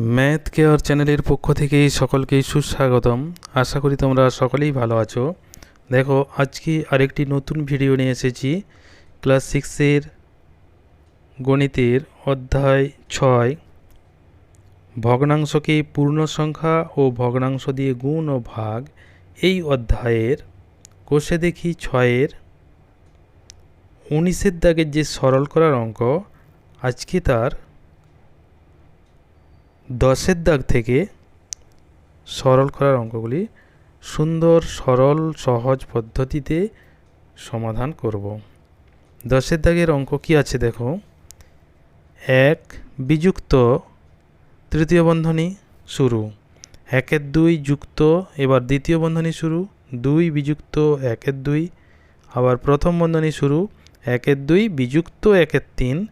Math care চ্যানেলের পক্ষ থেকে সকলকেই সুস্বাগতম। আশা করি তোমরা সকলেই ভালো আছো। দেখো, আজকে আরেকটি নতুন ভিডিও নিয়ে এসেছি। ক্লাস সিক্সের গণিতের অধ্যায় ছয়। ভগ্নাংশকে পূর্ণ সংখ্যা ও ভগ্নাংশ দিয়ে গুণ ও ভাগ। এই অধ্যায়ের কোষে দেখি ছয়ের উনিশের দাগের যে সরল করার অঙ্ক, আজকে তার দশের দাগ থেকে সরল করার অঙ্কগুলি সুন্দর, সরল, সহজ পদ্ধতিতে সমাধান করব। দশের দাগের অঙ্ক কি আছে দেখো? এক, বিযুক্ত, তৃতীয় বন্ধনী, শুরু। একের দুই যুক্ত, এবার দ্বিতীয় বন্ধনী শুরু। দুই বিযুক্ত, একের দুই। আবার প্রথম বন্ধনী শুরু। একের দুই বিযুক্ত, একের তিন।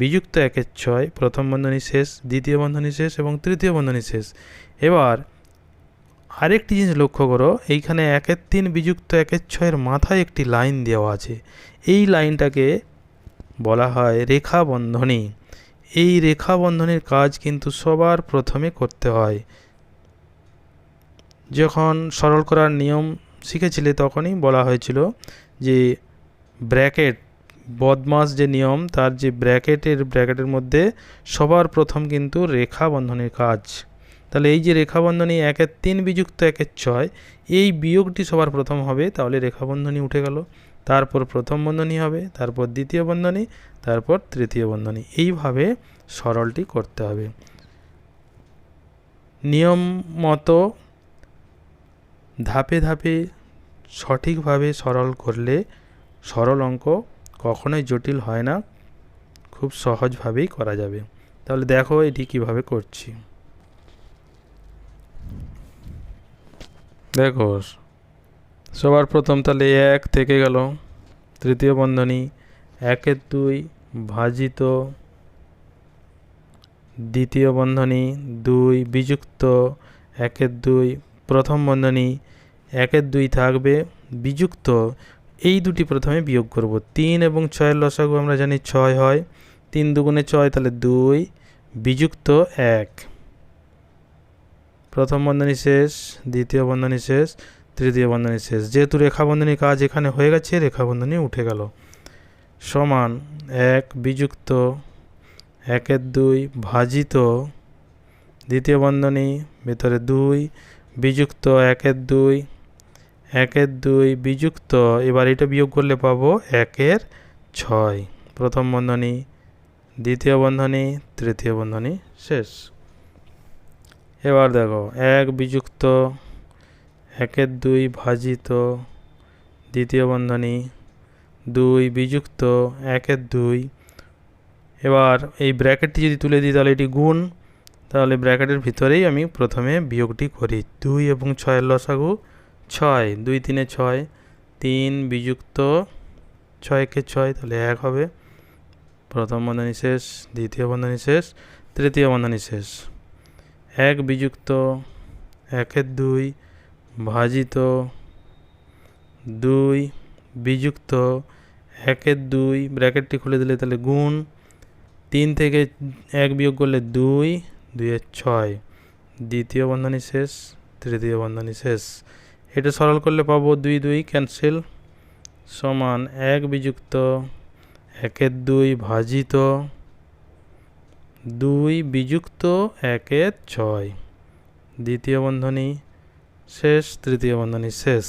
বিযুক্ত একের ছয়, প্রথম বন্ধনী শেষ, দ্বিতীয় বন্ধনী শেষ এবং তৃতীয় বন্ধনী শেষ। এবার আরেকটি জিনিস লক্ষ্য করো, এইখানে একের তিন বিযুক্ত একের ছয়ের মাথায় একটি লাইন দেওয়া আছে। এই লাইনটাকে বলা হয় রেখা বন্ধনী এই রেখা বন্ধনীর কাজ কিন্তু সবার প্রথমে করতে হয়। যখন সরল করার নিয়ম শিখেছিলে তখনই বলা হয়েছিল যে ব্র্যাকেট বদমাস যে নিয়ম, তার যে ব্র্যাকেটের ব্র্যাকেটের মধ্যে সবার প্রথম কিন্তু রেখা বন্ধনের কাজ। তাহলে এই যে রেখা বন্ধনী একের তিন বিযুক্ত, একের ছয়, এই বিয়োগটি সবার প্রথম হবে, তাহলে রেখা বন্ধনী উঠে গেল। তারপর প্রথম বন্ধনী হবে, তারপর দ্বিতীয় বন্ধনী, তারপর তৃতীয় বন্ধনী। এইভাবে সরলটি করতে হবে। নিয়ম মতো ধাপে ধাপে সঠিকভাবে সরল করলে সরল অঙ্ক কখনোই জটিল হয় না, খুব সহজভাবেই করা যাবে। তাহলে দেখো এটি কীভাবে করছি। দেখো, সবার প্রথম তাহলে এক থেকে গেল। তৃতীয় বন্ধনী, একের দুই ভাজিত। দ্বিতীয় বন্ধনী, দুই বিযুক্ত। একের দুই প্রথম বন্ধনী, একের দুই থাকবে বিযুক্ত। এই দুটি প্রথমে বিয়োগ করব। তিন এবং ছয়ের লসাগু আমরা জানি ছয় হয়। তিন দুগুণে ছয় তাহলে দুই বিযুক্ত এক। প্রথম বন্ধনী শেষ, দ্বিতীয় বন্ধনী শেষ, তৃতীয় বন্ধনী শেষ। যেহেতু রেখা বন্ধনী কাজ এখানে হয়ে গেছে রেখা বন্ধনী উঠে গেল। সমান এক বিযুক্ত একের দুই ভাজিত দ্বিতীয় বন্ধনী, ভেতরে দুই বিযুক্ত একের দুই একের দুই বিযুক্ত, এবার এটা বিয়োগ করলে পাবো একের ছয়। প্রথম বন্ধনী, দ্বিতীয় বন্ধনী, তৃতীয় বন্ধনী, শেষ। এবার দেখো, এক বিযুক্ত, একের দুই ভাজিত, দ্বিতীয় বন্ধনী, দুই বিযুক্ত, একের দুই। এবার এই ব্র্যাকেটটি যদি তুলে দিই, তাহলে এটি গুণ। তাহলে ব্র্যাকেটের ভিতরেই আমি প্রথমে বিয়োগটি করি। দুই এবং ছয়ের লসাগু ছয়, দুই তিনে ছয়, তিন বিযুক্ত, ছয়কে ছয়, তাহলে এক হবে। প্রথম বন্ধনী শেষ, দ্বিতীয় বন্ধনী শেষ, তৃতীয় বন্ধনী শেষ। এক বিযুক্ত, একের দুই, ভাজিত, দুই বিযুক্ত, একের দুই, ব্র্যাকেটটি খুলে দিলে তাহলে গুণ, তিন থেকে এক বিয়োগ করলে দুই, দুইয়ের ছয়। দ্বিতীয় বন্ধনী শেষ, তৃতীয় বন্ধনী শেষ। এটা সরল করলে পাবো দুই দুই ক্যান্সেল সমান এক বিযুক্ত একের দুই ভাজিত দুই বিযুক্ত একের ছয়। দ্বিতীয় বন্ধনী শেষ, তৃতীয় বন্ধনী শেষ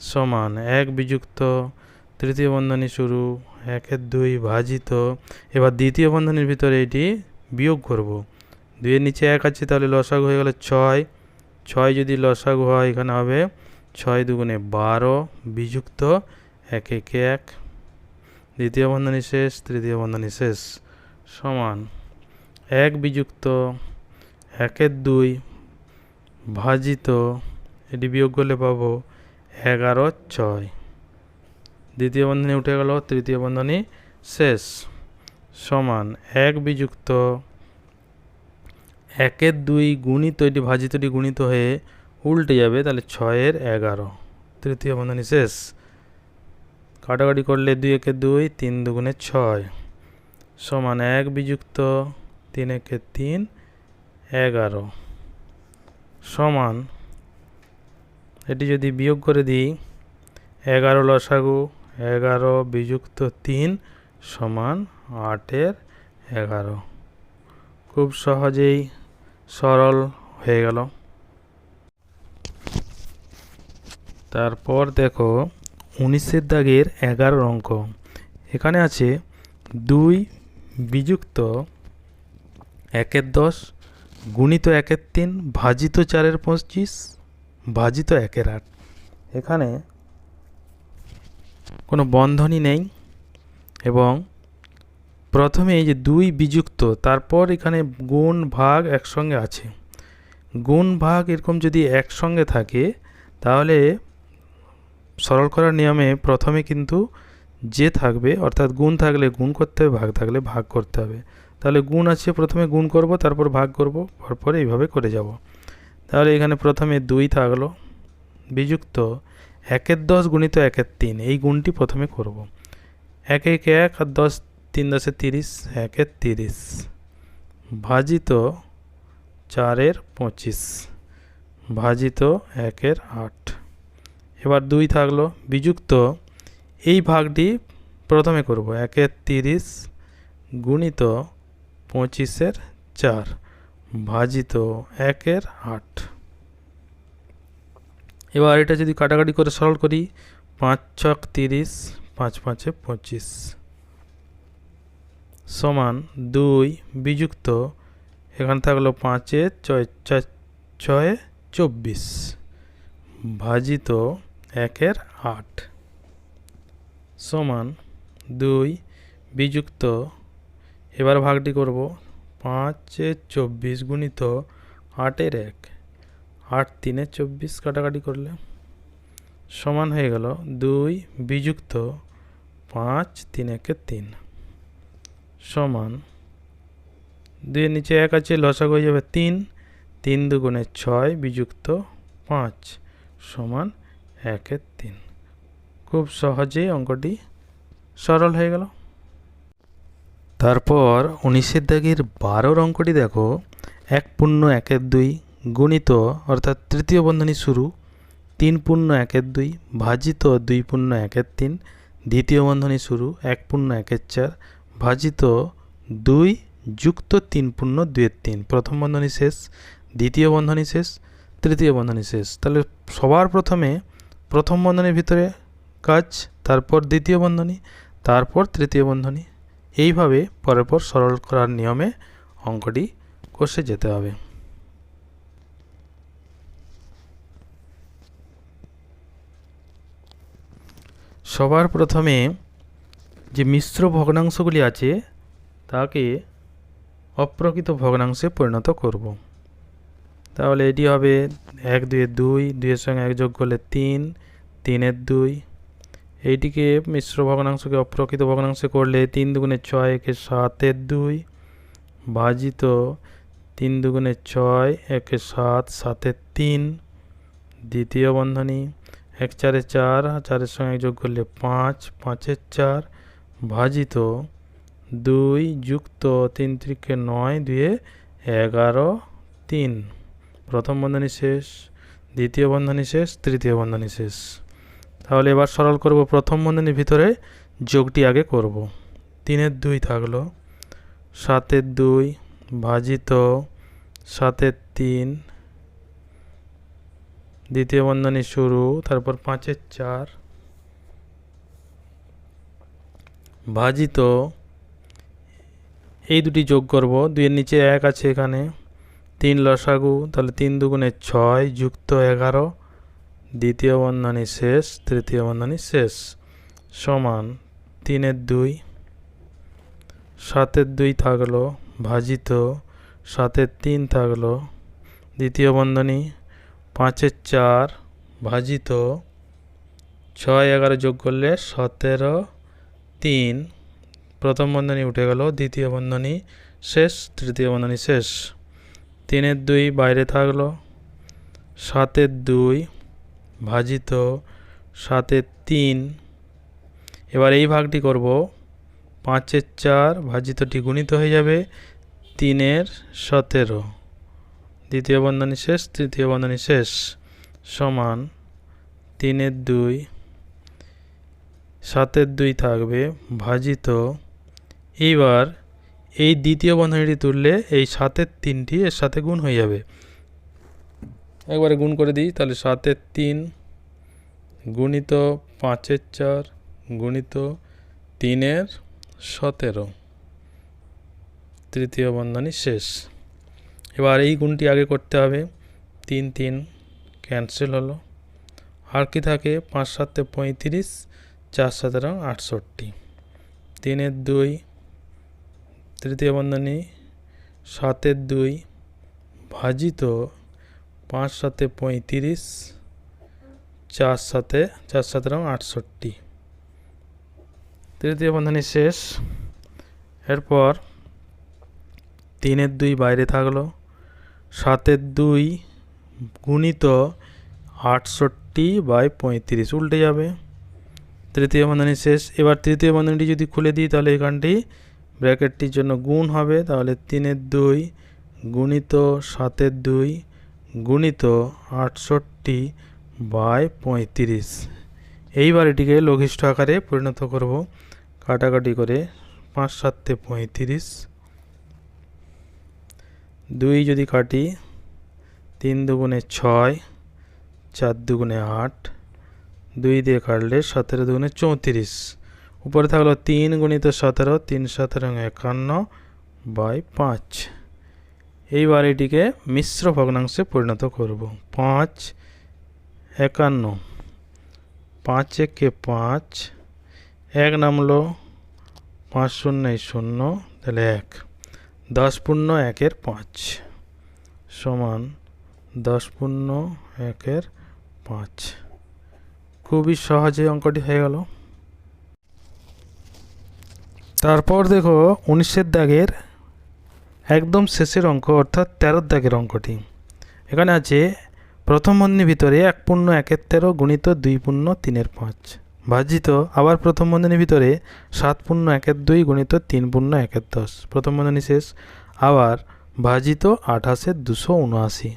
সমান এক বিযুক্ত তৃতীয় বন্ধনী শুরু, একের দুই ভাজিত। এবার দ্বিতীয় বন্ধনীর ভিতরে এটি বিয়োগ করব। দুইয়ের নিচে এক আছে তাহলে লসাগু হয়ে গেল ছয়। ছয় যদি লসাগু হয়, এখানে হবে ছয় দুগুণে বারো বিযুক্ত এক একে এক। দ্বিতীয় বন্ধনী শেষ, তৃতীয় বন্ধনী শেষ, সমান এক বিযুক্ত একের দুই ভাজিত, এটি বিয়োগ করলে পাবো এগারো ছয়। দ্বিতীয় বন্ধনী উঠে গেল, তৃতীয় বন্ধনী শেষ, সমান এক বিযুক্ত একের দুই গুণিত, এটি ভাজিতটি গুণিত হয়ে উল্টে যাবে, তাহলে ছয়ের এগারো। তৃতীয় বন্ধনী শেষ। কাটাকাটি করলে দুই একে দুই, তিন দুগুণে ছয়। সমান এক বিযুক্ত, তিন একে তিন, এগারো। সমান, এটি যদি বিয়োগ করে দিই, এগারো লসাগু, এগারো বিযুক্ত তিন সমান আটের এগারো। খুব সহজেই সরল হয়ে গেল। তারপর দেখো, উনিশের দাগের এগারো অঙ্ক। এখানে আছে দুই বিযুক্ত একের দশ গুণিত একের তিন ভাজিত চারের পঁচিশ ভাজিত একের আট। এখানে কোনো বন্ধনই নেই এবং প্রথমে এই যে দুই বিযুক্ত, তারপর এখানে গুণ ভাগ একসঙ্গে আছে। গুণ ভাগ এরকম যদি একসঙ্গে থাকে, তাহলে সরল করার নিয়মে প্রথমে কিন্তু যে থাকবে, অর্থাৎ গুণ থাকলে গুণ করতে হবে, ভাগ থাকলে ভাগ করতে হবে। তাহলে গুণ আছে, প্রথমে গুণ করব, তারপর ভাগ করব, পরপর এইভাবে করে যাব। তাহলে এখানে প্রথমে দুই থাকল, বিযুক্ত, একের দশ গুণিত একের তিন, এই গুণটি প্রথমে করব। এক এক এক আর দশ তিন দশে তিরিশ একের তিরিশ। ভাজিত চারের পঁচিশ। ভাজিত একের আট। এবার দুই থাকল, বিযুক্ত এই ভাগটি প্রথমে করব। একের তিরিশ গুণিত পঁচিশের চার। ভাজিত একের আট। এবার এটা যদি কাটাকাটি করে সরল করি, পাঁচ ছক তিরিশ, পাঁচ পাঁচে পঁচিশ। সমান দুই বিযুক্ত। এখানে থাকল পাঁচে ছয়, ছয়ে চব্বিশ। ভাজিত একের আট। সমান দুই বিযুক্ত। এবার ভাগটি করব। পাঁচে চব্বিশ গুণিত আটের এক। আট তিনে চব্বিশ কাটাকাটি করলে সমান হয়ে গেল দুই বিযুক্ত। পাঁচ তিন একে তিন। সমান দুইয়ের নিচে এক আছে, লসাগু হয়ে যাবে তিন। তিন দুগুণে ছয় বিযুক্ত পাঁচ সমান একের তিন। খুব সহজেই অঙ্কটি সরল হয়ে গেল। তারপর উনিশের দাগের বারোর অঙ্কটি দেখো। এক পূর্ণ একের দুই গুণিত, অর্থাৎ তৃতীয় বন্ধনী শুরু। তিন পূর্ণ একের দুই ভাজিত দুই পূর্ণ একের তিন। দ্বিতীয় বন্ধনী শুরু, এক পূর্ণ একের চার ভাজিত দুই যুক্ত তিন পূর্ণ দুইয়ের তিন। প্রথম বন্ধনী শেষ, দ্বিতীয় বন্ধনী শেষ, তৃতীয় বন্ধনী শেষ। তাহলে সবার প্রথমে প্রথম বন্ধনীর ভিতরে কাজ, তারপর দ্বিতীয় বন্ধনী, তারপর তৃতীয় বন্ধনী। এইভাবে পরের পর সরল করার নিয়মে অঙ্কটি কষে যেতে হবে। সবার প্রথমে যে মিশ্র ভগ্নাংশগুলি আছে, তাকে অপ্রকৃত ভগ্নাংশে পরিণত করব। তাহলে এটি হবে এক দুইয়ের দুই দুইয়ের সঙ্গে এক যোগ করলে তিন, তিনের দুই। এইটিকে মিশ্র ভগ্নাংশকে অপ্রকৃত ভগ্নাংশে করলে তিন দুগুণে ছয় একে সাতের দুই, ভাজিত তিন দুগুণে ছয় একে সাত, সাতের তিন। দ্বিতীয় বন্ধনী, এক চারে চার, চারের সঙ্গে এক যোগ করলে পাঁচ, পাঁচের চার। ভাজিত দুই যুক্ত তিন ত্রিকে নয় দুয়ে এগারো তিন। প্রথম বন্ধনী শেষ, দ্বিতীয় বন্ধনী শেষ, তৃতীয় বন্ধনী শেষ। তাহলে এবার সরল করব, প্রথম বন্ধনীর ভিতরে যোগটি আগে করব। তিনের দুই থাকল, সাতের দুই ভাজিত সাতের তিন। দ্বিতীয় বন্ধনী শুরু, তারপর পাঁচের চার। ভাজিত এই দুটি যোগ করব। দুইয়ের নিচে এক আছে এখানে। তিন লসাগু, তাহলে তিন দুগুণে ছয় যুক্ত এগারো। দ্বিতীয় বন্ধনী শেষ, তৃতীয় বন্ধনী শেষ। সমান তিনের দুই। সাতের দুই থাকল ভাজিত সাতের তিন থাকল। দ্বিতীয় বন্ধনী পাঁচের চার ভাজিত ছয় এগারো যোগ করলে সতেরো। তিন, প্রথম বন্ধনী উঠে গেল, দ্বিতীয় বন্ধনী শেষ, তৃতীয় বন্ধনী শেষ। তিনের দুই বাইরে থাকল, সাতের দুই ভাজিত, সাতের তিন। এবার এই ভাগটি করব, পাঁচের চার ভাজিতটি গুণিত হয়ে যাবে তিনের সতেরো। দ্বিতীয় বন্ধনী শেষ, তৃতীয় বন্ধনী শেষ। সমান তিনের দুই সাতের দুই থাকবে, ভাজিত। এইবার এই দ্বিতীয় বন্ধনীটি তুললে এই সাতের তিনটি এর সাথে গুণ হয়ে যাবে। একবারে গুণ করে দিই, তাহলে সাতের তিন গুণিত পাঁচের চার গুণিত তিনের সতেরো। তৃতীয় বন্ধনী শেষ। এবার এই গুণটি আগে করতে হবে। তিন তিন, ক্যান্সেল হলো। আর কি থাকে? পাঁচ, সাতে পঁয়ত্রিশ চার সতেরো আটষট্টি। তিনের দুই, তৃতীয় বন্ধনী, সাতের দুই, ভাজিত পাঁচ সাতে পঁয়ত্রিশ, চার সাথে চার সতেরো আটষট্টি। তৃতীয় বন্ধনী শেষ। এরপর তিনের দুই বাইরে থাকল, সাতের দুই গুণিত আটষট্টি বাই পঁয়ত্রিশ, উল্টে যাবে। তৃতীয় বন্ধনী শেষ। এবার তৃতীয় বন্ধনীটি যদি খুলে দিই, তাহলে এখানটি ব্র্যাকেটটির জন্য গুণ হবে। তাহলে তিনের দুই গুণিত সাতের দুই গুণিত আটষট্টি বাই পঁয়ত্রিশ। এইবার এটিকে লঘিষ্ঠ আকারে পরিণত করব। কাটাকাটি করে পাঁচ সাতে পঁয়ত্রিশ। দুই যদি কাটি, তিন দুগুণে ছয়, চার দুগুণে আট দুই দিয়ে কাটলে সতেরো দুগুণে চৌত্রিশ। উপরে থাকল তিন গুণিত সতেরো, তিন সতেরো একান্ন বাই পাঁচ। এইবার এটিকে মিশ্র ভগ্নাংশে পরিণত করব। পাঁচ, একান্ন। পাঁচ একে পাঁচ, এক নামলো পাঁচ শূন্য শূন্য, তাহলে এক। দশ পূর্ণ একের পাঁচ। সমান দশ পূর্ণ একের পাঁচ। খুবই সহজে অঙ্কটি হয়ে গেল। তারপর দেখো, উনিশের দাগের একদম শেষের অঙ্ক, অর্থাৎ তেরোর দাগের অঙ্কটি। এখানে আছে, প্রথম বন্ধনীর ভিতরে এক পূর্ণ একের তেরো গুণিত দুই পূর্ণ তিনের পাঁচ। ভাজিত, আবার প্রথম বন্ধনীর ভিতরে সাত পূর্ণ একের দুই গুণিত তিন পূর্ণ একের দশ। প্রথম বন্ধনী শেষ, আবার ভাজিত আঠাশের দুশো উনআশি।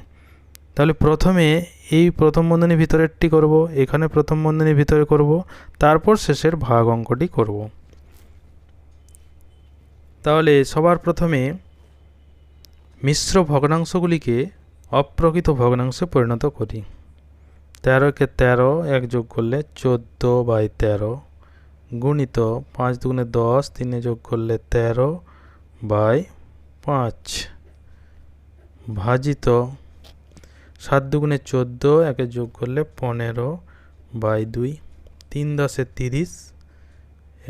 তাহলে প্রথমে এই প্রথম বন্ধনীর ভিতরেরটি করব, এখানে প্রথম বন্ধনীর ভিতরে করব, তারপর শেষের ভাগ অঙ্কটি করব। তাহলে সবার প্রথমে মিশ্র ভগ্নাংশগুলিকে অপ্রকৃত ভগ্নাংশে পরিণত করি। তেরোকে তেরো, এক যোগ করলে চোদ্দ বাই তেরো, গুণিত পাঁচ দুগুণে দশ, তিনে যোগ করলে তেরো বাই পাঁচ, ভাজিত সাত দুগুণে চোদ্দ, একে যোগ করলে পনেরো বাই দুই, তিন দশে তিরিশ,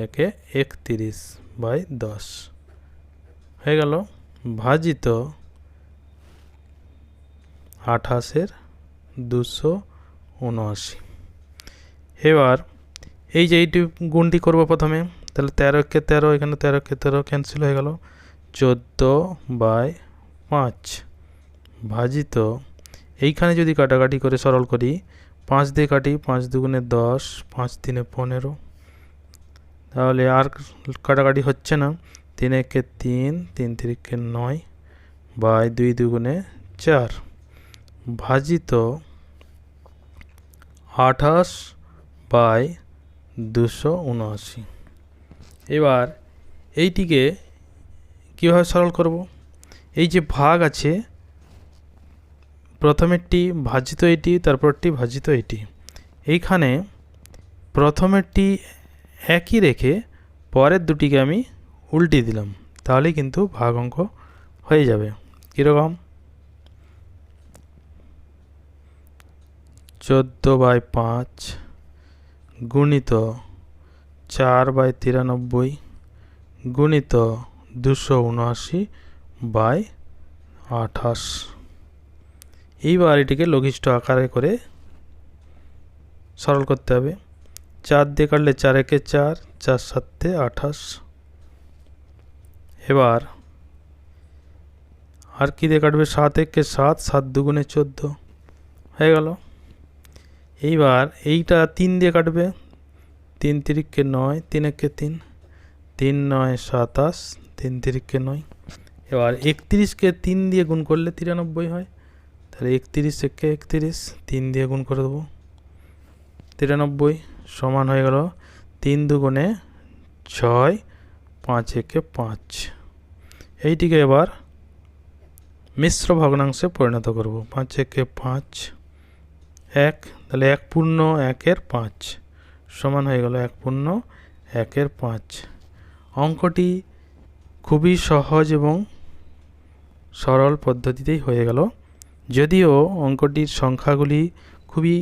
একে একতিরিশ বাই দশ। হয়ে গেল। ভাজিত আঠাশের দুশো উনআশি। এবার এই যে এইটি গুণটি করব প্রথমে, তাহলে তেরোকে তেরো, এখানে তেরোকে তেরো ক্যান্সেল হয়ে গেল। চোদ্দ বাই পাঁচ। ভাজিত এইখানে যদি কাটাকাটি করে সরল করি, পাঁচ দিয়ে কাটি, পাঁচ দুগুণে দশ, পাঁচ তিনে পনেরো। তাহলে আর কাটাকাটি হচ্ছে না। তিন একে তিন তিন তিরিকে নয়, বাই দুই দুগুণে চার। ভাজিত আঠাশ বাই দুশো উনআশি। এবার এইটিকে কীভাবে সরল করব? এই যে ভাগ আছে প্রথমেরটি ভাজিত এটি, তারপরটি ভাজিত এটি। এইখানে প্রথমেরটি একই রেখে পরের দুটিকে আমি উল্টে দিলাম, তাহলে কিন্তু ভাগ অঙ্ক হয়ে যাবে। কীরকম? চোদ্দ বাই পাঁচ গুণিত চার বাই তিরানব্বই গুণিত দুশো উনআশি বাই আঠাশ। এইবার এটিকে লঘিষ্ঠ আকারে করে সরল করতে হবে। চার দিয়ে কাটলে চার একে চার চার সাতে আঠাশ। এবার আর কী দিয়ে কাটবে? সাত একে সাত সাত দুগুণে চোদ্দ। হয়ে গেল। এইবার এইটা তিন দিয়ে কাটবে। তিন তিরিককে নয়, তিন একে তিন। তিন নয়, সাতাশ, তিন তিরিককে নয়। এবার একত্রিশকে তিন দিয়ে গুণ করলে তিরানব্বই হয়। তাহলে একতিরিশ একে একতিরিশ, তিন দিয়ে গুণ করে দেবো। তিরানব্বই সমান হয়ে গেল তিন দুগুণে ছয়, পাঁচ একে পাঁচ। এইটিকে এবার মিশ্র ভগ্নাংশে পরিণত করব। পাঁচ একে পাঁচ, এক, তাহলে এক পূর্ণ, একের পাঁচ। সমান হয়ে গেল এক পূর্ণ, একের পাঁচ। অঙ্কটি খুবই সহজ এবং সরল পদ্ধতিতেই হয়ে গেল। যদিও অঙ্কটির সংখ্যাগুলি খুবই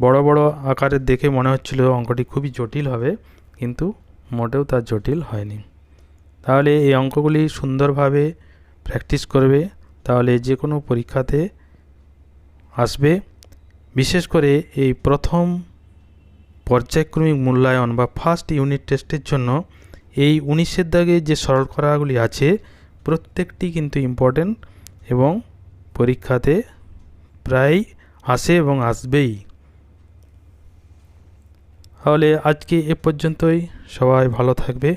বড় বড় আকারের দেখে মনে হচ্ছিল অঙ্কটি খুবই জটিল হবে, কিন্তু মোটেও তার জটিল হয়নি। তাহলে এই অঙ্কগুলি সুন্দরভাবে প্র্যাকটিস করবে, তাহলে যে কোনো পরীক্ষাতে আসবে। বিশেষ করে এই প্রথম পর্যায়ক্রমিক মূল্যায়ন বা ফার্স্ট ইউনিট টেস্টের জন্য এই উনিশের দাগে যে সরল করাগুলি আছে, প্রত্যেকটি কিন্তু ইম্পর্টেন্ট এবং পরীক্ষাতে প্রায় আসে এবং আসবেই। তাহলে আজকে এ পর্যন্তই। সবাই ভালো থাকবে।